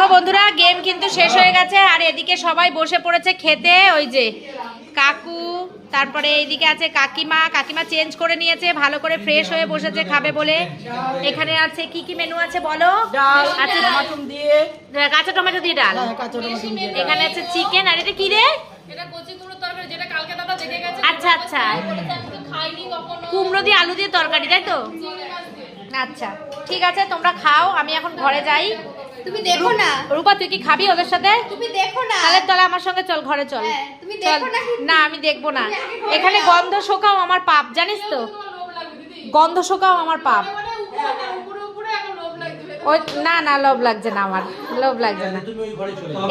দেখো বন্ধুরা গেম কিন্তু শেষ হয়ে গেছে আর এদিকে সবাই বসে পড়েছে খেতে। ওই যে কাকু তারপরে এইদিকে আছে কাকিমা। কাকিমা চেঞ্জ করে নিয়েছে ভালো করে ফ্রেশ হয়ে বসেছে খাবে বলে। এখানে আছে কি কি মেনু আছে বলো? টমাটম দিয়ে। কাঁচা টমেটো দিয়ে ডাল। হ্যাঁ কাঁচা টমাটম দিয়ে এখানে আছে চিকেন আর এটা কি রে? এটা কচি কুমড়োর তরকারি যেটা কালকে দাদা দেখে গেছে। আচ্ছা আচ্ছা। বলেছে আমি তো খাইনি কখনো। কুমড়ো দিয়ে আলু দিয়ে তরকারি তাই তো? আচ্ছা ঠিক আছে তোমরা খাও আমি এখন ঘরে যাই। তুমি দেখো না। রূপা তুই কি খাবি ওদের সাথে? তুমি দেখো না। তাহলে তাহলে আমার সঙ্গে চল ঘরে চল। হ্যাঁ, তুমি চল। দেখো না না আমি দেখব না। এখানে গন্ধ শোকাও আমার পাপ জানিস তো? গন্ধ শোকাও আমার পাপ। উপরে না, উপরে উপরে এখন লোভ লাগবে ওই না না লোভ লাগছে না। আমার লোভ লাগছে না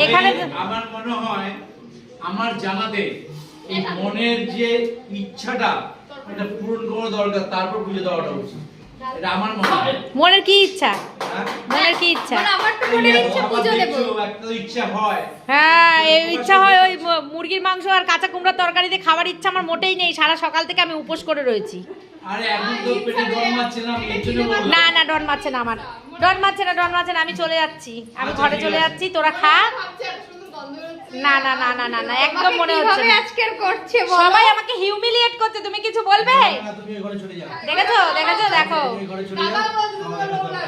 এখানে আমার মনে হয় আমার জানাতে এই মনের যে ইচ্ছাটা এটা পূরণ করা দরকার তারপর পুজো দেওয়াটা উচিত। এটা আমার মনে মনের কি ইচ্ছা? হ্যাঁ? মনের কি ইচ্ছা? আমার তো ইচ্ছে পুজো দেবো। একটা ইচ্ছা হয়। হ্যাঁ এই ইচ্ছা হয় ওই মুরগির মাংস আর কাঁচা কুমড়ার তরকারি দিয়ে খাবার ইচ্ছা আমার মোটেই নেই। সারা সকাল থেকে আমি উপোস করে রয়েছি। না না ডন মারছে না আমার। ডন মারছে না ডন মারছে না আমি চলে যাচ্ছি। আমি ঘরে চলে যাচ্ছি তোরা খা। না না না না না না একদম মনে হচ্ছে কীভাবে না। আজকের করছে বলো? সবাই আমাকে হিউমিলিয়েট করছে তুমি কিছু বলবে? না, তুমি ঘরে চলে যাও। দেখেছ দেখেছ দেখো।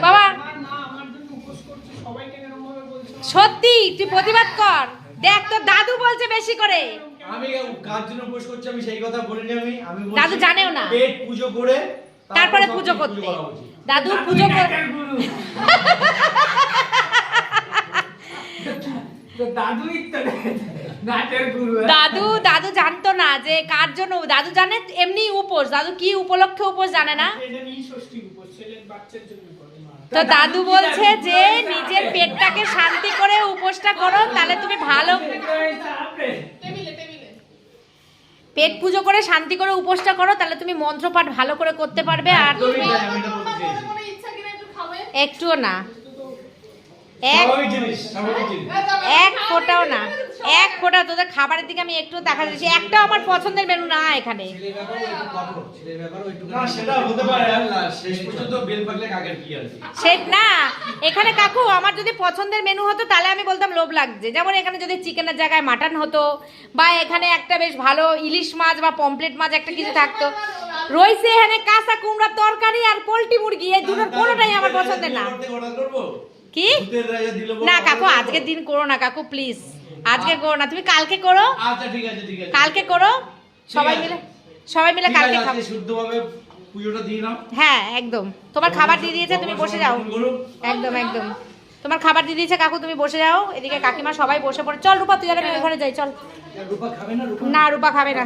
বাবা না আমার জন্য উপোস করছি সবাইকে এরকম ভাবে বলছো সত্যি তুই প্রতিবাদ কর। দেখ তোর দাদু বলছে বেশি করে। আমি কার জন্য উপোস করছি আমি সেই কথা বলিনি আমি। আমি দাদু জানেও না। পেট পুজো করে তারপরে পুজো করতে। দাদু পুজো কর নাটের গুরু দাদু দাদু জানতো না যে কার জন্য দাদু জানে এমনি উপোস দাদু কি উপলক্ষে উপোস জানে না। তো দাদু বলছে যে নিজের পেটটাকে শান্তি করে উপোসটা করো তাহলে তুমি ভালো পেট পুজো করে শান্তি করে উপোসটা করো তাহলে তুমি মন্ত্রপাঠ ভালো করে করতে পারবে আর একটুও না। এক ফোঁটাও না। এক ফোঁটা তোদের খাবারের দিকে আমি একটু দেখা দিচ্ছি। একটাও আমার পছন্দের মেনু না এখানে। সেটা হতে পারে। আল্লাহ শেষ পর্যন্ত বেল পাকলে কাকের কি আর কি সে না এখানে কাকু আমার যদি পছন্দের মেনু হতো তাহলে আমি বলতাম লোভ লাগছে। যেমন এখানে যদি চিকেনের জায়গায় মাটন হতো বা এখানে একটা বেশ ভালো ইলিশ মাছ বা পমপ্লেট মাছ একটা কিছু থাকতো। রয়েছে এখানে কাঁচা কুমড়ার তরকারি আর পোলট্রি মুরগি এই দুটোর কোনোটাই আমার পছন্দের না। কি? না কাকু? আজকের দিন করো না কাকু প্লিজ আজকে করো না তুমি কালকে করো। আচ্ছা ঠিক আছে ঠিক আছে। কালকে করো। সবাই মিলে সবাই মিলে কালকে খাব শুদ্ধভাবে পুজোটা দিয়ে নাও। হ্যাঁ একদম। তোমার খাবার দিয়ে দিয়েছে তুমি বসে যাও। একদম একদম। তোমার খাবার দিয়ে দিয়েছে কাকু তুমি বসে যাও। এদিকে কাকিমা সবাই বসে পড়ে। চল রূপা তুই আর আমি ওই ঘরে যাই চল। না রূপা খাবে না।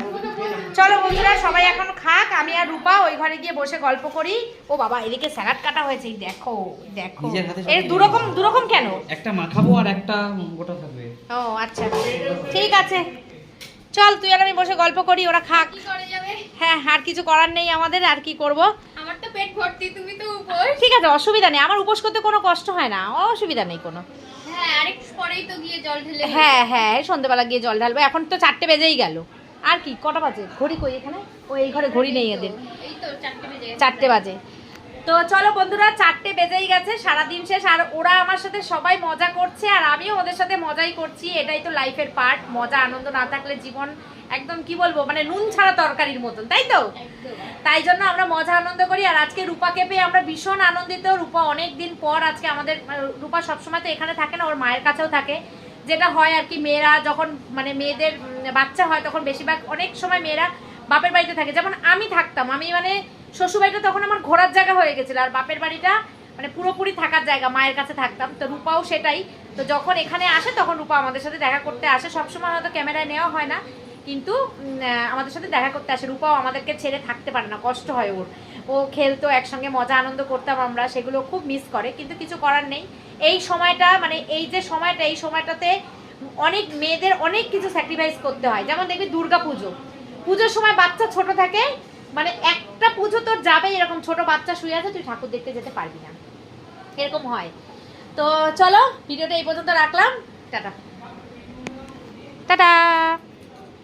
চলো বন্ধুরা সবাই এখন খাক। আমি আর রূপা ওই ঘরে গিয়ে বসে গল্প করি। ও বাবা এদিকে স্যালাড কাটা হয়েছে। দেখো দেখো। এর দুরকম দুরকম কেন? একটা মাখাবো আর একটা গোটা থাকবে। ও আচ্ছা। ঠিক আছে। চল তুই আর আমি বসে গল্প করি ওরা খাক। কি করে যাবে? হ্যাঁ আর কিছু করার নেই আমাদের আর কি করব? পেট ভর্তি তুমি তো উপোস। ঠিক আছে অসুবিধা নেই। আমার উপোস করতে কোনো কষ্ট হয় না অসুবিধা নেই কোনো। হ্যাঁ আরেকটু পরেই তো গিয়ে জল ঢেলে হ্যাঁ হ্যাঁ সন্ধ্যেবেলা গিয়ে জল ঢালবো। এখন তো চারটে বেজেই গেল। আর কি কটা বাজে? ঘড়ি কই এখানে? ও এই ঘরে ঘড়ি নেই এদের। চারটে বাজে। তো চলো বন্ধুরা, চারটে বেজেই গেছে, সারাদিন শেষ। আর ওরা আমার সাথে সবাই মজা করছে, আর আমিও ওদের সাথে মজাই করছি। এটাই তো লাইফের পার্ট মজা, আনন্দ না থাকলে জীবন একদম কি বলব মানে নুন ছাড়া তরকারির মতন, তাই তো? তাই জন্য আমরা মজা, আনন্দ করি। আর আজকে রূপাকে পেয়ে আমরা ভীষণ আনন্দিত। রূপা অনেক দিন পর আজকে আমাদের রূপা সবসময় তো এখানে থাকে না, ওর মায়ের কাছেও থাকে। যেটা হয় আর কি, মেয়েরা যখন মানে মেয়েদের বাচ্চা হয়, তখন বেশিরভাগ, অনেক সময় মেয়েরা বাপের বাড়িতে থাকে। যেমন আমি থাকতাম, আমি মানে শ্বশুর বাড়িটা তখন আমার ঘোরার জায়গা হয়ে গেছিল, আর বাপের বাড়িটা মানে পুরোপুরি থাকার জায়গা, মায়ের কাছে থাকতাম। তো রূপাও সেটাই। তো যখন এখানে আসে, তখন রূপা আমাদের সাথে দেখা করতে আসে। সবসময় হয়তো ক্যামেরায় নেওয়া হয় না, কিন্তু আমাদের সাথে দেখা করতে আসে। রূপাও আমাদেরকে ছেড়ে থাকতে পারে না, কষ্ট হয় ওর। ও খেলতো, একসঙ্গে মজা আনন্দ করতাম আমরা, সেগুলো খুব মিস করে, কিন্তু কিছু করার নেই। এই সময়টা মানে এই যে সময়টা, এই সময়টাতে অনেক মেয়েদের অনেক কিছু স্যাক্রিফাইস করতে হয়। যেমন দেখবি দুর্গা পুজো পুজোর সময় বাচ্চা ছোট থাকে মানে একটা পুজো তোর যাবে, এরকম ছোট বাচ্চা শুয়ে আছে, তুই ঠাকুর দেখতে যেতে পারবি না। এরকম হয়। তো চলো, ভিডিওটা এই পর্যন্ত রাখলাম। টাটা। টাটা।